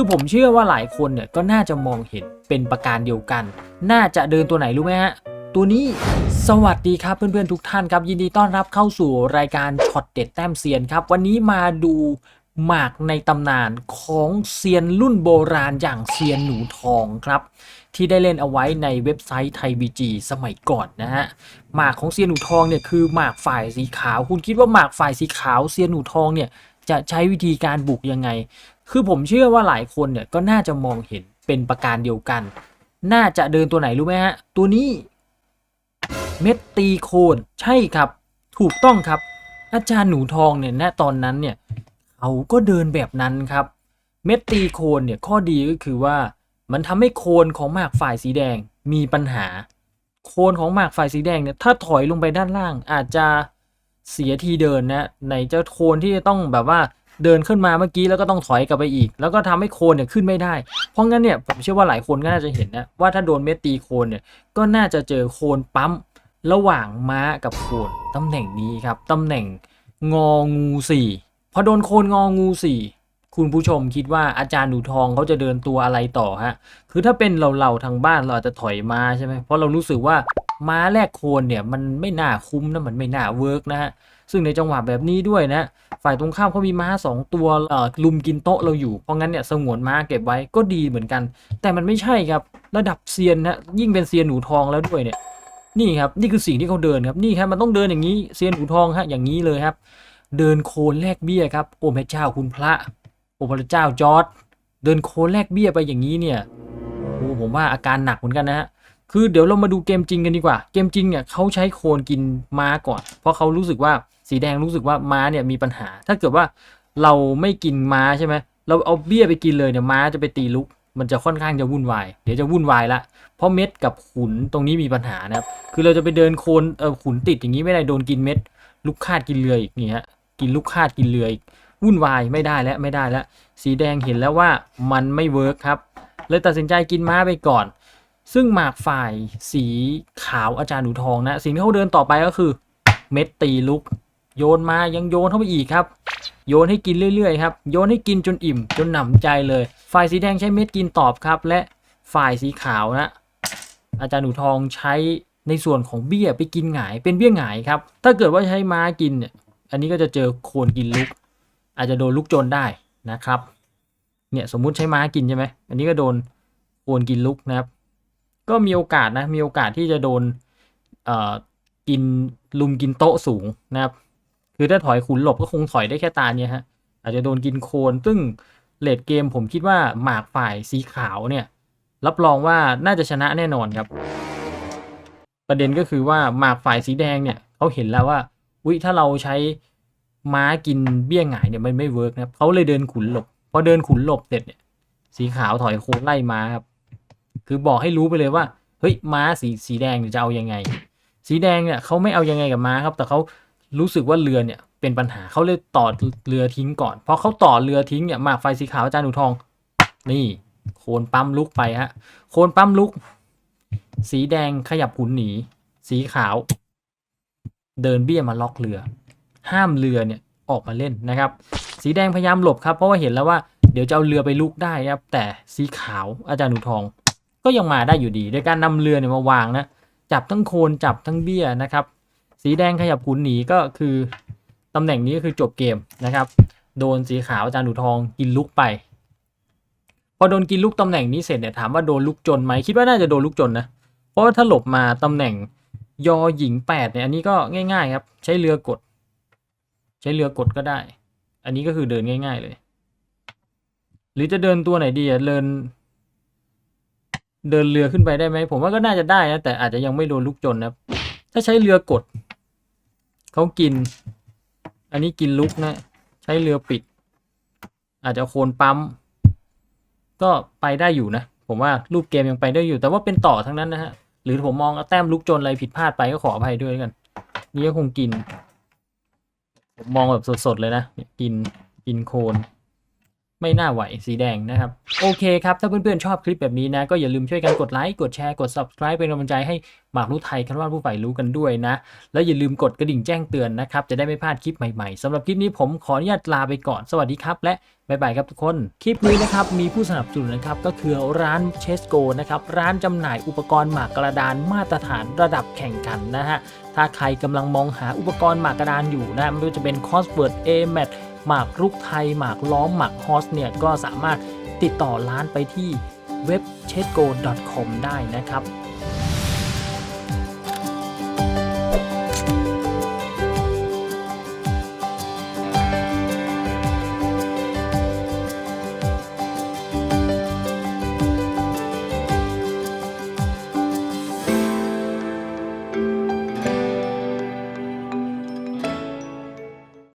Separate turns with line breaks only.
คือผมเชื่อว่าหลายคนเนี่ยก็น่าจะมองเห็นเป็นประการเดียวกัน น่าจะเดินตัวไหนรู้ไหมฮะ ตัวนี้ สวัสดีครับเพื่อนๆทุกท่านครับ ยินดีต้อนรับเข้าสู่รายการช็อตเด็ดแต้มเซียนครับ วันนี้มาดูหมากในตำนานของเซียนรุ่นโบราณอย่างเซียนหนูทองครับ ที่ได้เล่นเอาไว้ในเว็บไซต์ไทยบีจีสมัยก่อนนะฮะหมากของเซียนหนูทองเนี่ยคือหมากฝ่ายสีขาว คุณคิดว่าหมากฝ่ายสีขาวเซียนหนูทองเนี่ยจะใช้วิธีการบุกยังไง คือผมเชื่อว่าหลายคนเนี่ยก็น่าจะมองเห็นเป็นประการเดียวกัน น่าจะเดินตัวไหนรู้ไหมฮะ ตัวนี้เม็ดตีโคนใช่ครับ ถูกต้องครับ อาจารย์หนูทองเนี่ยณตอนนั้นเนี่ยเขาก็เดินแบบนั้นครับ เม็ดตีโคนเนี่ยข้อดีก็คือว่ามันทำให้โคนของหมากฝ่ายสีแดงมีปัญหา โคนของหมากฝ่ายสีแดงเนี่ยถ้าถอยลงไปด้านล่างอาจจะเสียทีเดินนะในเจ้าโคนที่จะต้องแบบว่า เดินขึ้นมาเมื่อกี้แล้วก็ต้องถอยกลับไปอีก แล้วก็ทำให้โคนเนี่ยขึ้นไม่ได้ เพราะงั้นเนี่ยผมเชื่อว่าหลายคนก็น่าจะเห็นนะว่าถ้าโดนเม็ดตีโคนเนี่ยก็น่าจะเจอโคนปั๊มระหว่างม้ากับโคนตำแหน่งนี้ครับตำแหน่งงองูสี่พอโดนโคนงองูสี่คุณผู้ชมคิดว่าอาจารย์หนูทองเขาจะเดินตัวอะไรต่อฮะ คือถ้าเป็นเราเราๆทางบ้านเราอาจจะถอยมาใช่ไหมเพราะเรารู้สึกว่าม้าแลกโคนเนี่ยมันไม่น่าคุ้มนะมันไม่น่าเวิร์กนะฮะ ซึ่งในจังหวะแบบนี้ด้วยนะ ฝ่ายตรงข้ามเขามีม้าสองตัวเอ่อลุมกินโต๊ะเราอยู่ เพราะงั้นเนี่ยสงวนม้าเก็บไว้ก็ดีเหมือนกัน แต่มันไม่ใช่ครับระดับเซียนนะยิ่งเป็นเซียนหนูทองแล้วด้วยเนี่ยนี่ครับนี่คือสิ่งที่เขาเดินครับนี่ครับมันต้องเดินอย่างนี้เซียนหนูทองฮะอย่างนี้เลยครับ เดินโคนแลกเบี้ยครับโอ้พระเจ้าคุณพระโอ้พระเจ้าจอร์ดเดินโคนแลกเบี้ยไปอย่างนี้เนี่ยโอ้ผมว่าอาการหนักเหมือนกันนะฮะคือเดี๋ยวเรามาดูเกมจริงกันดีกว่า เกมจริงเนี่ยเขาใช้โคนกินม้าก่อน เพราะเขารู้สึกว่า สีแดงรู้สึกว่าม้าเนี่ยมีปัญหา ถ้าเกิดว่าเราไม่กินม้าใช่ไหมเราเอาเบี้ยไปกินเลยเนี่ยม้าจะไปตีลุก มันจะค่อนข้างจะวุ่นวาย เดี๋ยวจะวุ่นวายละ เพราะเม็ดกับขุนตรงนี้มีปัญหานะครับ คือเราจะไปเดินโคนเออขุนติดอย่างนี้ไม่ได้โดนกินเม็ด ลูกคาดกินเรืออีกนี่ฮะกินลูกคาดกินเรืออีกวุ่นวายไม่ได้แล้วไม่ได้แล้ว สีแดงเห็นแล้วว่ามันไม่เวิร์กครับเลยตัดสินใจกินม้าไปก่อน ซึ่งหมากฝ่ายสีขาวอาจารย์หนูทองนะ สิ่งที่เขาเดินต่อไปก็คือ เม็ดตีลุก โยนมายังโยนเข้าไปอีกครับ โยนให้กินเรื่อยๆครับ โยนให้กินจนอิ่ม จนหนำใจเลย ฝ่ายสีแดงใช้เม็ดกินตอบครับ และฝ่ายสีขาวนะอาจารย์หนูทองใช้ในส่วนของเบี้ยไปกินหงาย เป็นเบี้ยหงายครับ ถ้าเกิดว่าใช้ม้ากินเนี่ย อันนี้ก็จะเจอโคนกินลุก อาจจะโดนลุกจนได้นะครับ เนี่ยสมมุติใช้ม้ากินใช่ไหม อันนี้ก็โดนโคนกินลุกนะครับ ก็มีโอกาสนะ มีโอกาสที่จะโดนกินลุมกินโต๊ะสูงนะครับ คือถ้าถอยขุนหลบก็คงถอยได้แค่ตาเนี่ยฮะ อาจจะโดนกินโคนซึ่งเลดเกมผมคิดว่าหมากฝ่ายสีขาวเนี่ย รับรองว่าน่าจะชนะแน่นอนครับ ประเด็นก็คือว่าหมากฝ่ายสีแดงเนี่ยเขาเห็นแล้วว่าอุ้ยถ้าเราใช้ม้ากินเบี้ยงหงายเนี่ยมันไม่เวิร์กนะครับเขาเลยเดินขุนหลบพอเดินขุนหลบเสร็จเนี่ยสีขาวถอยโคนไล่ม้าครับคือบอกให้รู้ไปเลยว่าเฮ้ยม้าสีสีแดงจะเอายังไง สีแดงเนี่ยเขาไม่เอายังไงกับม้าครับ แต่เขา รู้สึกว่าเรือเนี่ยเป็นปัญหาเขาเลยต่อเรือทิ้งก่อนพอเขาต่อเรือทิ้งเนี่ยหมากไฟสีขาวอาจารย์หนูทอง นี่ โคนปั๊มลุกไปฮะโคนปั๊มลุก สีแดงขยับขุนหนี สีขาว เดินเบี้ยมาล็อกเรือ ห้ามเรือเนี่ยออกมาเล่นนะครับ สีแดงพยายามหลบครับ เพราะว่าเห็นแล้วว่าเดี๋ยวจะเอาเรือไปลุกได้ครับ แต่สีขาวอาจารย์หนูทอง ก็ยังมาได้อยู่ดีโดยการนำเรือเนี่ยมาวางนะจับทั้งโคนจับทั้งเบี้ยนะครับ สีแดงขยับขุนหนีก็คือตำแหน่งนี้ก็คือจบเกมนะครับ โดนสีขาวอาจารย์หนูทองกินลุกไป พอโดนกินลูกตำแหน่งนี้เสร็จเนี่ยถามว่าโดนลูกจนไหมคิดว่าน่าจะโดนลูกจนนะเพราะว่าถ้าหลบมาตำแหน่งยอหญิงแปดเนี่ยอันนี้ก็ง่าย ๆ ครับ ใช้เรือกด ใช้เรือกดก็ได้ อันนี้ก็คือเดินง่าย ๆ เลย หรือจะเดินตัวไหนดีอะเดิน เดินเรือขึ้นไปได้ไหมผมว่าก็น่าจะได้นะแต่อาจจะยังไม่โดนลูกจนนะถ้าใช้เรือกด เขากิน อันนี้กินลุกนะ ใช้เรือปิด อาจจะโคนปั๊ม ก็ไปได้อยู่นะ ผมว่ารูปเกมยังไปได้อยู่ แต่ว่าเป็นต่อทั้งนั้นนะฮะ หรือผมมองแต้มลุกจนอะไรผิดพลาดไปก็ขออภัยด้วยกัน นี่ก็คงกิน ผมมองแบบสดๆเลยนะ กิน กินโคน ไม่น่าไหวสีแดงนะครับ โอเคครับ ถ้าเพื่อนๆ ชอบคลิปแบบนี้นะ ก็อย่าลืมช่วยกันกดไลค์กดแชร์กด subscribe เป็นกำลังใจให้หมากรู้ไทยคันว่าผู้ใฝ่รู้กันด้วยนะ แล้วอย่าลืมกดกระดิ่งแจ้งเตือนนะครับ จะได้ไม่พลาดคลิปใหม่ๆสำหรับคลิปนี้ผมขออนุญาตลาไปก่อนสวัสดีครับ และบ๊ายบายครับทุกคน คลิปนี้นะครับมีผู้สนับสนุนนะครับก็คือร้านเชสโกนะครับร้านจำหน่ายอุปกรณ์หมากกระดานมาตรฐานระดับแข่งขันนะฮะถ้าใครกำลังมองหาอุปกรณ์หมากกระดานอยู่นะไม่ว่าจะเป็นคอสเวิร์ดเอแมท หมากรุกไทย หมากล้อมหมากฮอสเนี่ยก็สามารถติดต่อร้านไปที่เว็บ c h e s g o c o m ได้นะครับ